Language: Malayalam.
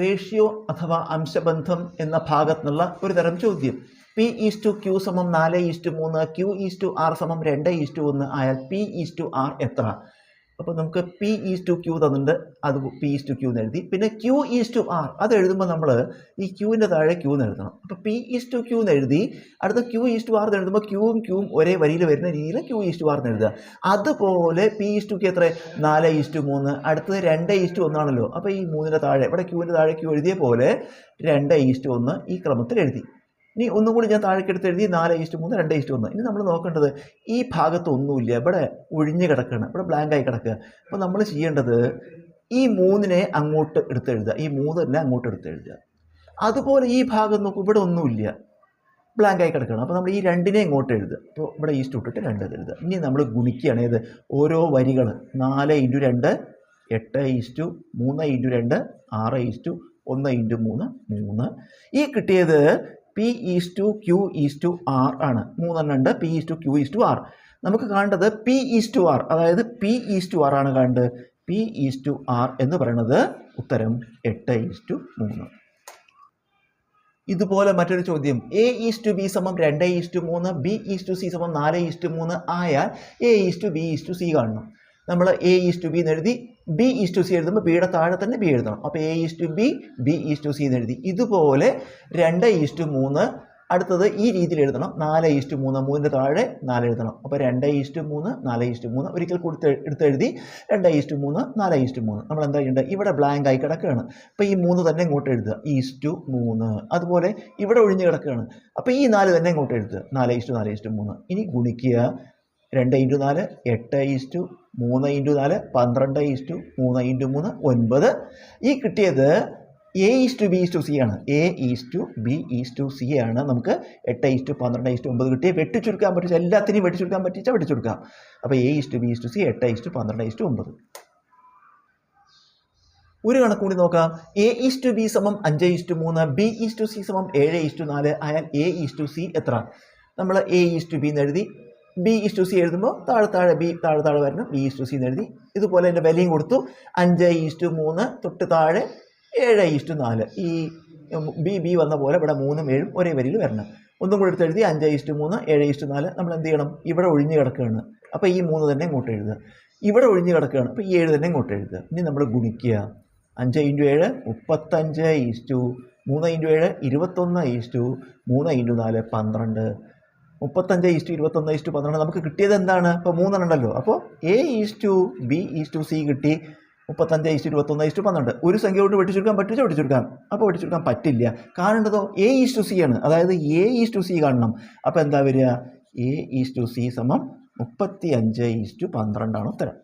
റേഷ്യോ അഥവാ അംശബന്ധം എന്ന ഭാഗത്തുനിന്നുള്ള ഒരു തരം ചോദ്യം. പി ഈസ് ടു ക്യൂ സമം നാല് ഈസ് ടു മൂന്ന് ക്യൂ ഈസ് ടു ആർ സമം രണ്ട് ഈസ് ടു ഒന്ന് ആയാൽ പി ഈസ് ടു ആർ എത്ര? അപ്പോൾ നമുക്ക് പി ഈസ് ടു ക്യൂ തന്നിട്ടുണ്ട് അത് പി ഈസ് ടു ക്യൂ എന്ന് എഴുതി പിന്നെ ക്യൂ ഈസ് ടു ആർ അത് എഴുതുമ്പോൾ നമ്മൾ ഈ ക്യൂവിന്റെ താഴെ ക്യൂ എന്ന് എഴുതണം അപ്പോൾ പി ഈസ് ടു ക്യൂ എന്ന് എഴുതി അടുത്ത ക്യൂ ഈസ് ടു ആർ എന്ന് എഴുതുമ്പോൾ ക്യൂവും ക്യൂവും ഒരേ വരിയിൽ വരുന്ന രീതിയിൽ ക്യൂ ഈസ് ടു ആർ എന്ന് എഴുതുക അതുപോലെ പി ഈസ് ടു എത്ര നാല് ഈസ് ടു മൂന്ന് അടുത്തത് രണ്ട് ഈസ് ടു ഒന്നാണല്ലോ അപ്പോൾ ഈ മൂന്നിന്റെ താഴെ ഇവിടെ ക്യൂവിന്റെ താഴെ ക്യൂ എഴുതിയ പോലെ രണ്ട് ഈസ് ടു ഒന്ന് ഈ ക്രമത്തിൽ എഴുതി ഇനി ഒന്നും കൂടി ഞാൻ താഴേക്ക് എടുത്ത് എഴുതി നാല് ഈസ്റ്റ് മൂന്ന് രണ്ട് ഈസ്റ്റ് ഒന്ന് ഇനി നമ്മൾ നോക്കേണ്ടത് ഈ ഭാഗത്ത് ഒന്നുമില്ല. ഇവിടെ ഒഴിഞ്ഞ് കിടക്കുകയാണ് ഇവിടെ ബ്ലാങ്ക് ആയി കിടക്കുക. അപ്പോൾ നമ്മൾ ചെയ്യേണ്ടത് ഈ മൂന്നിനെ അങ്ങോട്ട് എടുത്ത് എഴുതുക. ഈ മൂന്നിനെ അങ്ങോട്ട് എടുത്ത് എഴുതുക. അതുപോലെ ഈ ഭാഗം നോക്കും ഇവിടെ ഒന്നുമില്ല. ബ്ലാങ്ക് ആയി കിടക്കുകയാണ് അപ്പോൾ നമ്മൾ ഈ രണ്ടിനെ ഇങ്ങോട്ട് എഴുതുക. അപ്പോൾ ഇവിടെ ഈസ്റ്റ് ഇട്ടിട്ട് രണ്ട് എഴുതുക. ഇനി നമ്മൾ ഗുണിക്കുകയാണ് ഏത്? ഓരോ വരികൾ നാല് ഇന്റു രണ്ട് എട്ട് ഈസ്റ്റു മൂന്ന് ഇന്റു രണ്ട് ആറ് ഈസ്റ്റു ഒന്ന് ഇന്റു മൂന്ന് മൂന്ന്. ഈ കിട്ടിയത് p is to q is to r ആണ് മൂന്നെണ്ണം ഉണ്ട് p is to q is to r നമുക്ക് കാണേണ്ടത് പി ഈസ് ടു ആർ അതായത് പി ഈസ് ടു ആർ ആണ് കാണേണ്ടത് പി ഈസ് ടു ആർ എന്ന് പറയുന്നത് ഉത്തരം എട്ട് ഈസ് ടു മൂന്ന് ഇതുപോലെ മറ്റൊരു ചോദ്യം എ ഈസ് ടു ബി സമം രണ്ട് ഈസ് ടു മൂന്ന് ബി ഈസ് ടു സി സമം നാല് ഈസ് ടു മൂന്ന് ആയാൽ a is to b is to c കാണണം നമ്മൾ എ ഈസ് ടു ബി എന്ന് എഴുതി ബി ഈസ് ടു സി എഴുതുമ്പോൾ ബിയുടെ താഴെ തന്നെ ബി എഴുതണം അപ്പോൾ a is to b b is to c എന്ന് എഴുതി ഇതുപോലെ രണ്ട് ഈസ് ടു മൂന്ന് അടുത്തത് ഈ രീതിയിൽ എഴുതണം നാല് ഈസ് ടു മൂന്ന് മൂന്നിന്റെ താഴെ നാല് എഴുതണം അപ്പോൾ രണ്ട് ഈസ് ടു മൂന്ന് നാല് ഈസ് ടു മൂന്ന് ഒരിക്കൽ കൊടുത്ത് എടുത്ത് എഴുതി രണ്ട് ടു മൂന്ന് നാല് ഈസ് ടു മൂന്ന് നമ്മൾ എന്താ ചെയ്യേണ്ടത് ഇവിടെ ബ്ലാങ്ക് ആയി കിടക്കുകയാണ് അപ്പോൾ ഈ മൂന്ന് തന്നെ ഇങ്ങോട്ട് എഴുതുക ഈസ് ടു മൂന്ന് അതുപോലെ ഇവിടെ ഒഴിഞ്ഞ് കിടക്കുകയാണ് അപ്പോൾ ഈ നാല് തന്നെ ഇങ്ങോട്ട് എഴുതുക നാല് ഈസ് ടു നാല് ഈസ് ടു മൂന്ന് ഇനി ഗുണിക്കുക രണ്ട് ഇന്റു നാല് എട്ട് ഈസ് ടു മൂന്ന് ഇന്റു നാല് പന്ത്രണ്ട് ഈസ് ടു മൂന്ന് ഇന്റു മൂന്ന് ഒൻപത് ഈ കിട്ടിയത് a is to b is to c ആണ് a is to b is to c ആണ് നമുക്ക് എട്ട് ഈസ് ടു പന്ത്രണ്ട് ഈസ് ടു ഒമ്പത് കിട്ടിയ വെട്ടിച്ചുരുക്കാൻ പറ്റിച്ച എല്ലാത്തിനെയും വെട്ടിച്ചുരുക്കാൻ പറ്റിച്ച വെട്ടിച്ചുരുക്കാം അപ്പോൾ a is to b is to c എട്ട് ഈസ് ടു പന്ത്രണ്ട് ഈസ് ടു ഒമ്പത് ഒരു കണക്ക് കൂടി നോക്കാം എ ഈസ് ടു ബി സമം അഞ്ച് ഈസ് ടു മൂന്ന് ബി ഈസ് ടു സി സമം ഏഴ് ഈസ് ടു നാല് ആയാൽ എ ഈസ് ടു സി എത്ര നമ്മൾ എ ഈസ് ടു ബി എന്ന് എഴുതി ബി ഈസ് ടു സി എഴുതുമ്പോൾ താഴെ താഴെ ബി താഴെ താഴെ വരണം. ബി ഈസ് ടു സി എന്ന് എഴുതി. ഇതുപോലെ എന്റെ വിലയും കൊടുത്തു. അഞ്ച് ഈസ് ടു മൂന്ന് തൊട്ട് താഴെ ഏഴ് ഈസ് ടു നാല്. ഈ ബി ബി വന്ന പോലെ ഇവിടെ മൂന്നും ഏഴും ഒരേ വരിയിൽ വരണം. ഒന്നും കൂടി എടുത്ത് എഴുതി അഞ്ച് ഈസ് ടു മൂന്ന് ഏഴ് ഈസ് ടു നാല്. നമ്മൾ എന്ത് ചെയ്യണം? ഇവിടെ ഒഴിഞ്ഞ് കിടക്കുകയാണ്. അപ്പോൾ ഈ മൂന്ന് തന്നെ ഇങ്ങോട്ട് എഴുതുക. ഇവിടെ ഒഴിഞ്ഞ് കിടക്കുകയാണ്. അപ്പോൾ ഈ ഏഴ് തന്നെ ഇങ്ങോട്ട് എഴുതുക. ഇനി നമ്മൾ ഗുണിക്കുക. അഞ്ച് ഇന്റു ഏഴ് മുപ്പത്തഞ്ച് ഈസ് ടു മൂന്ന് ഇന്റു ഏഴ് ഇരുപത്തൊന്ന് ഈസ് ടു മൂന്ന് ഇന്റു നാല് പന്ത്രണ്ട്. മുപ്പത്തഞ്ച് ഈസ് ടു ഇരുപത്തൊന്ന് ഈസ് ടു പന്ത്രണ്ട് നമുക്ക് കിട്ടിയത് എന്താണ്? ഇപ്പോൾ മൂന്നെണ്ണം ഉണ്ടല്ലോ അപ്പോൾ a is to b is to c കിട്ടി മുപ്പത്തഞ്ച് ഈസ് ടു ഇരുപത്തൊന്ന് ഈസ് ടു പന്ത്രണ്ട്. ഒരു സംഖ്യ കൊണ്ട് വെട്ടിച്ചെടുക്കാൻ പറ്റുമോ വെട്ടിച്ചെടുക്കാം അപ്പോൾ വെട്ടിച്ചെടുക്കാൻ പറ്റില്ല. കാണേണ്ടതോ എ ഈസ് ടു സി ആണ്. അതായത് എ ഈസ് ടു സി കാണണം. അപ്പോൾ എന്താ വരിക? എ ഈസ് ടു സി സമം മുപ്പത്തി അഞ്ച് ഈസ് ടു പന്ത്രണ്ടാണ് ഉത്തരം.